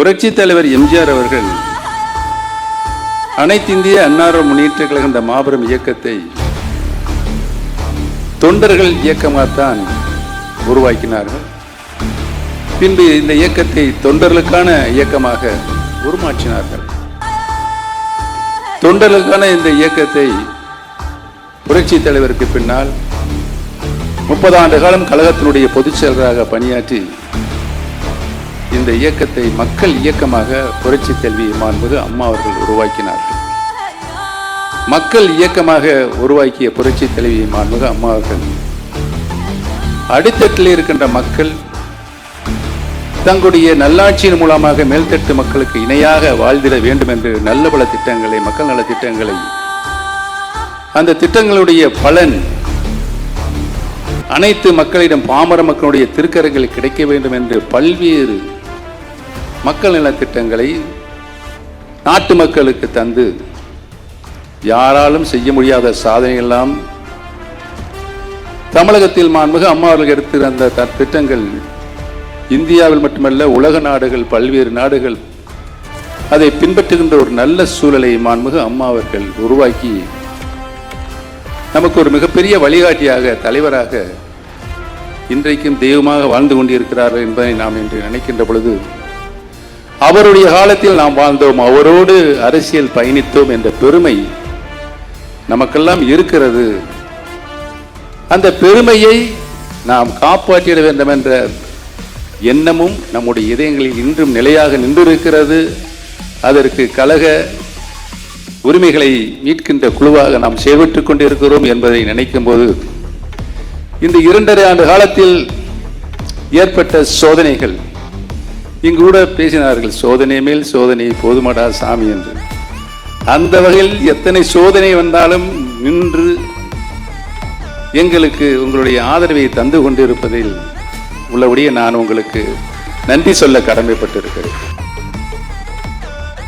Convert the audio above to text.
புரட்சி தலைவர் எம்ஜிஆர் அவர்கள் அனைத்திந்திய அன்னார முன்னேற்ற கழக இந்த மாபெரும் இயக்கத்தை தொண்டர்கள் இயக்கமாகத்தான் உருவாக்கினார்கள். பின்பு இந்த இயக்கத்தை தொண்டர்களுக்கான இயக்கமாக உருமாற்றினார்கள். தொண்டர்களுக்கான இந்த இயக்கத்தை புரட்சி தலைவருக்கு பின்னால் முப்பது ஆண்டு காலம் கழகத்தினுடைய பொதுச் செயலராக பணியாற்றி இந்த இயக்கத்தை மக்கள் இயக்கமாக புரட்சி கல்வி என்பது அம்மா அவர்கள் உருவாக்கினார்கள் மக்கள் இயக்கமாக உருவாக்கிய புரட்சி தலைவி மாண்புக அம்மா அவர்கள். அடித்தட்டில் இருக்கின்ற மக்கள் தங்களுடைய நல்லாட்சியின் மூலமாக மேல்தட்டு மக்களுக்கு இணையாக வாழ்ந்திட வேண்டும் என்று நல்ல பல திட்டங்களை மக்கள் நல திட்டங்களை அந்த திட்டங்களுடைய பலன் அனைத்து மக்களிடம் பாமர மக்களுடைய திருக்கரங்கள் கிடைக்க வேண்டும் என்று பல்வேறு மக்கள் நலத்திட்டங்களை நாட்டு மக்களுக்கு தந்து யாராலும் செய்ய முடியாத சாதனையெல்லாம் தமிழகத்தில் மாண்புக அம்மா அவர்கள் எடுத்து அந்த திட்டங்கள் இந்தியாவில் மட்டுமல்ல உலக நாடுகள் பல்வேறு நாடுகள் அதை பின்பற்றுகின்ற ஒரு நல்ல சூழலை மாண்புக அம்மா அவர்கள் உருவாக்கி நமக்கு ஒரு மிகப்பெரிய வழிகாட்டியாக தலைவராக இன்றைக்கும் தெய்வமாக வாழ்ந்து கொண்டிருக்கிறார்கள் என்பதை நாம் இன்று நினைக்கின்ற பொழுது அவருடைய காலத்தில் நாம் வாழ்ந்தோம். அவரோடு அரசியல் பயணித்தோம் என்ற பெருமை நமக்கெல்லாம் இருக்கிறது. அந்த பெருமையை நாம் காப்பாற்றிட வேண்டும் என்ற எண்ணமும் நம்முடைய இதயங்களில் இன்றும் நிலையாக நின்றிருக்கிறது. அதற்கு கழக உரிமைகளை மீட்கின்ற குழுவாக நாம் செயல்பட்டுக் கொண்டிருக்கிறோம் என்பதை நினைக்கும் போது இந்த இரண்டரை ஆண்டு காலத்தில் ஏற்பட்ட சோதனைகள் இங்கு கூட பேசினார்கள் சோதனை மேல் சோதனை போதுமடா சாமி என்று. அந்த வகையில் எத்தனை சோதனை வந்தாலும் நின்று எங்களுக்கு உங்களுடைய ஆதரவை தந்து கொண்டிருப்பதில் உள்ளபடியே நான் உங்களுக்கு நன்றி சொல்ல கடமைப்பட்டிருக்கிறேன்.